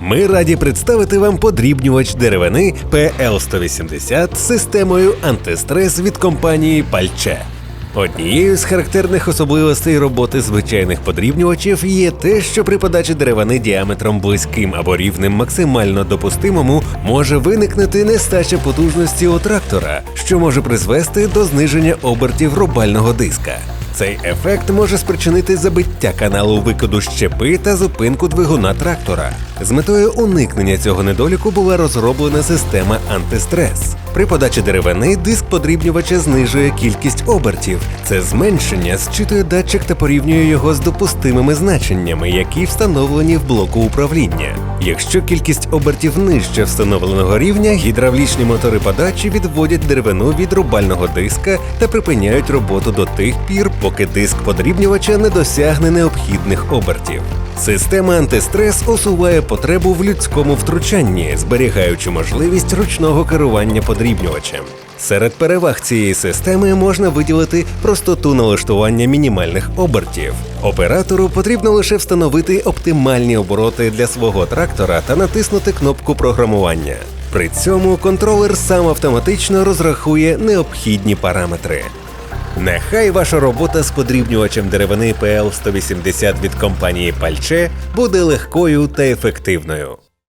Ми раді представити вам подрібнювач деревини PL180 з системою антистрес від компанії Пальче. Однією з характерних особливостей роботи звичайних подрібнювачів є те, що при подачі деревини діаметром близьким або рівним максимально допустимому може виникнути нестача потужності у трактора, що може призвести до зниження обертів рубального диска. Цей ефект може спричинити забиття каналу викиду щепи та зупинку двигуна трактора. З метою уникнення цього недоліку була розроблена система антистрес. При подачі деревини диск подрібнювача знижує кількість обертів. Це зменшення зчитує датчик та порівнює його з допустимими значеннями, які встановлені в блоку управління. Якщо кількість обертів нижче встановленого рівня, гідравлічні мотори подачі відводять деревину від рубального диска та припиняють роботу до тих пір, поки диск подрібнювача не досягне необхідних обертів. Система антистрес усуває потребу в людському втручанні, зберігаючи можливість ручного керування подрібнювачем. Серед переваг цієї системи можна виділити простоту налаштування мінімальних обертів. Оператору потрібно лише встановити оптимальні обороти для свого трактора та натиснути кнопку програмування. При цьому контролер сам автоматично розрахує необхідні параметри. Нехай ваша робота з подрібнювачем деревини PL180 від компанії Пальче буде легкою та ефективною.